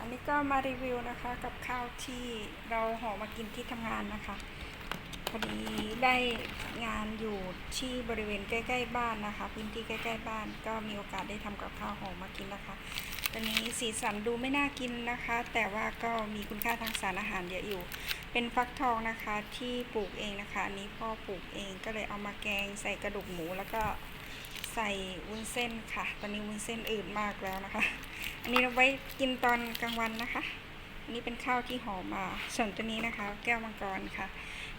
อันนี้ก็มารีวิวนะคะ กับข้าวที่เราห่อมากินที่ทำงานนะคะพอดีได้งานอยู่ที่บริเวณใกล้ ๆ บ้านนะคะ พื้นที่ใกล้ ๆ บ้านก็มีโอกาสได้ทำกับข้าวห่อมากินนะคะตอนนี้สีสันดูไม่น่ากินนะคะ แต่ว่าก็มีคุณค่าทางสารอาหารเยอะอยู่ เป็นฟักทองนะคะที่ปลูกเองนะคะอันนี้พ่อปลูกเองก็เลยเอามาแกงใส่กระดูกหมูแล้วก็ ใส่วุ้นเส้นค่ะ ตอนนี้วุ้นเส้นอืดมากแล้วนะคะ อันนี้เราไว้กินตอนกลางวันนะคะ อันนี้เป็นข้าวที่หอมมา ส่วนตัวนี้นะคะ แก้วมังกรค่ะ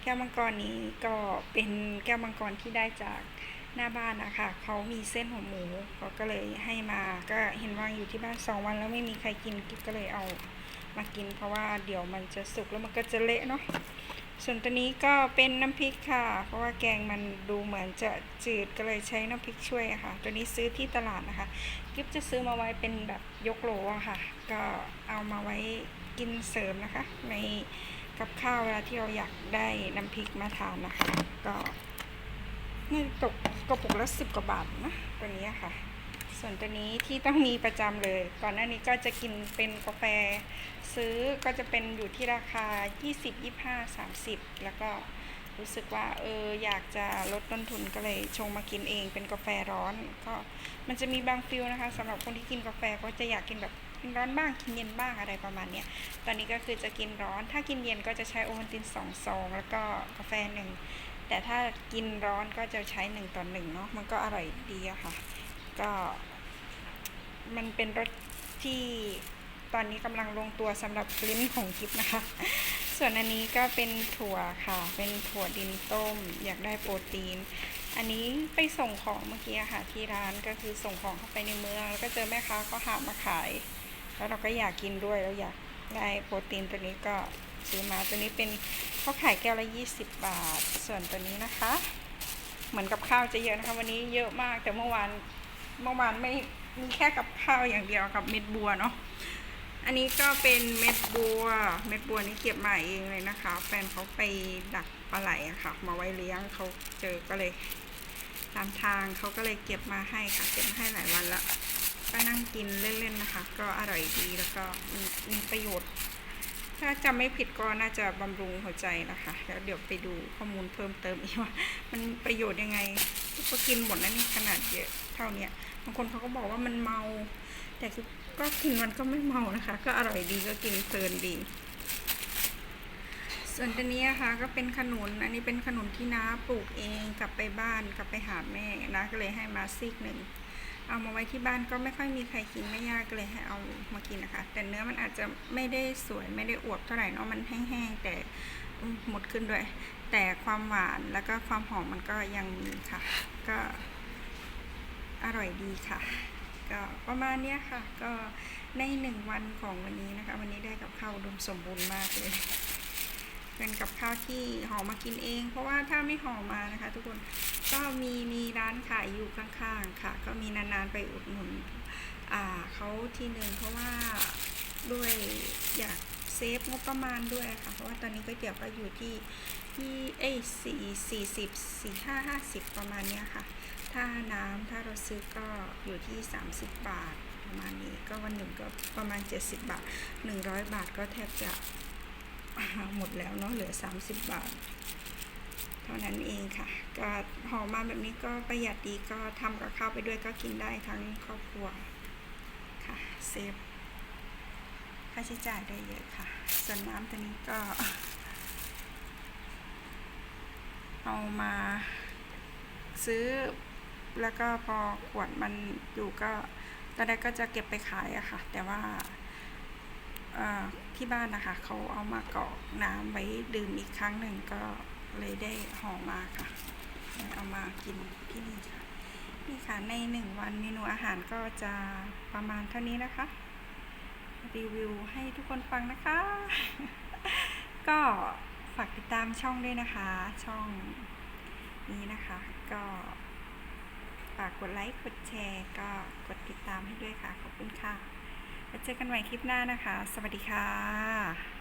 แก้วมังกรนี้ก็เป็นแก้วมังกรที่ได้จากหน้าบ้านนะคะเขามีเส้นหัวหมูเขาก็เลยให้มาก็เห็นวางอยู่ที่บ้านสองวัน แล้วไม่มีใครกินกิ๊บก็เลยเอามากิน เพราะว่าเดี๋ยวมันจะสุกแล้วมันก็จะเละเนาะ ส่วนตัวนี้ก็เป็นน้ำพริกค่ะ เพราะว่าแกงมันดูเหมือนจะจืดก็เลยใช้น้ำพริกช่วยค่ะ ตัวนี้ซื้อที่ตลาดนะคะ กิฟจะซื้อมาไว้เป็นแบบยกโหลอะค่ะ ก็เอามาไว้กินเสริมนะคะ ในกับข้าวเวลาที่เราอยากได้น้ำพริกมาทานนะคะ ก็นี่ตกกระปุกละสิบกว่าบาทนะตัวนี้อะค่ะ ส่วนตัวนี้ที่ต้องมีประจำเลย ก่อนหน้านี้ก็จะกินเป็นกาแฟ ซื้อก็จะเป็นอยู่ที่ราคา 20 25 30 แล้วก็รู้สึกว่าเอออยากจะลดต้นทุนก็เลยชงมากินเองเป็นกาแฟร้อน ก็มันจะมีบางฟิลนะคะสำหรับคนที่กินกาแฟก็จะอยากกินแบบกินร้อนบ้างกินเย็นบ้างอะไรประมาณเนี้ย ตอนนี้ก็คือจะกินร้อน ถ้ากินเย็นก็จะใช้โอวัลติน2ซองแล้วก็กาแฟหนึ่ง แต่ถ้ากินร้อนก็จะใช้1ต่อ1เนาะ มันก็อร่อยดีอะค่ะ ก็ มันเป็นรสที่ตอนนี้กำลังลงตัวสำหรับลิ้นของกิฟนะคะ ส่วนอันนี้ก็เป็นถั่วค่ะ เป็นถั่วดินต้ม อยากได้โปรตีน อันนี้ไปส่งของเมื่อกี้ค่ะที่ร้านก็คือส่งของเข้าไปในเมือง แล้วก็เจอแม่ค้าเขาหามาขาย แล้วเราก็อยากกินด้วยแล้วอยากได้โปรตีนตัวนี้ก็ซื้อมาตัวนี้เป็นเขาขายแก้วละ 20 บาท ส่วนตัวนี้นะคะ เหมือนกับข้าวจะเยอะนะคะ วันนี้เยอะมากแต่เมื่อวานเมื่อวานไม่ มีแค่กับข้าวอย่างเดียวกับเม็ดบัวเนาะอันนี้ก็เป็นเม็ดบัว เม็ดบัวนี่เก็บมาเองเลยนะคะ แฟนเขาไปดักปลาไหลอะค่ะ มาไว้เลี้ยงเขาเจอก็เลยตามทางเขาก็เลยเก็บมาให้ค่ะ เก็บมาให้หลายวันละก็นั่งกินเล่นๆนะคะ ก็อร่อยดีแล้วก็มีมีประโยชน์ ถ้าจำไม่ผิดก็น่าจะบำรุงหัวใจนะคะแล้วเดี๋ยวไปดูข้อมูลเพิ่มเติมอีกว่า มันประโยชน์ยังไงก็กินหมดนะนี่ขนาดเยอะเท่าเนี้ย บางคนเขาก็บอกว่ามันเมา แต่คือก็กินมันก็ไม่เมานะคะ ก็อร่อยดีก็กินเพลินดี ส่วนตัวนี้นะคะก็เป็นขนุน อันนี้เป็นขนุนที่น้าปลูกเองกลับไปบ้านกลับไปหาแม่นะก็เลยให้มาซีกหนึ่งเอามาไว้ที่บ้านก็ไม่ค่อยมีใครกินไม่ยากเลยให้เอามากินนะคะ แต่เนื้อมันอาจจะไม่ได้สวยไม่ได้อวบเท่าไหร่เนาะมันแห้งๆแต่หมดขึ้นด้วย แต่ความหวานแล้วก็ความหอมมันก็ยังมีค่ะ ก็ อร่อยดีค่ะ ก็ประมาณเนี้ยค่ะ ก็ในหนึ่งวันของวันนี้นะคะ วันนี้ได้กับข้าวอุดมสมบูรณ์มากเลยเป็นกับข้าวที่ห่อมากินเอง เพราะว่าถ้าไม่ห่อมานะคะ ทุกคนก็มีมีร้านขายอยู่ข้างๆค่ะ ก็มีนานๆไปอุดหนุนอ่าเขาทีหนึ่งเพราะว่าด้วยอยากเซฟงบประมาณด้วยค่ะ เพราะว่าตอนนี้ก๋วยเตี๋ยวก็อยู่ที่ ที่เอ้ยสี่สี่สิบสี่ห้าห้าสิบประมาณเนี้ยค่ะ ถ้าน้ำถ้าเราซื้อก็อยู่ที่30บบาทประมาณนี้ก็วันหนึ่งก็ประมาณ70บบาท100บาทก็แทบจะหมดแล้วเนาะเหลือ30บาท เท่านั้นเองค่ะ ก็ห่อมาแบบนี้ก็ประหยัดดีก็ทำกับข้าวไปด้วยก็กินได้ทั้งครอบครัวค่ะเซฟค่าใช้จ่ายได้เยอะค่ะ ส่วนน้ำตัวนี้ก็ เอามาซื้อ แล้วก็พอขวดมันอยู่ก็ตอนแรกก็จะเก็บไปขายอะค่ะ แต่ว่าที่บ้านนะคะเขาเอามากรอกน้ำไว้ดื่มอีกครั้งหนึ่งก็เลยได้ห่อมาค่ะ เอามากินที่นี่ค่ะนี่ค่ะในหนึ่งวันเมนูอาหารก็จะประมาณเท่านี้นะคะ รีวิวให้ทุกคนฟังนะคะ ก็ากติดตามช่องด้วยนะคะ ช่องนี้นะคะ ก็ฝากกดไลค์กดแชร์ ก็กดติดตามให้ด้วยค่ะ ขอบคุณค่ะแล้วเจอกันใหม่คลิปหน้านะคะ สวัสดีค่ะ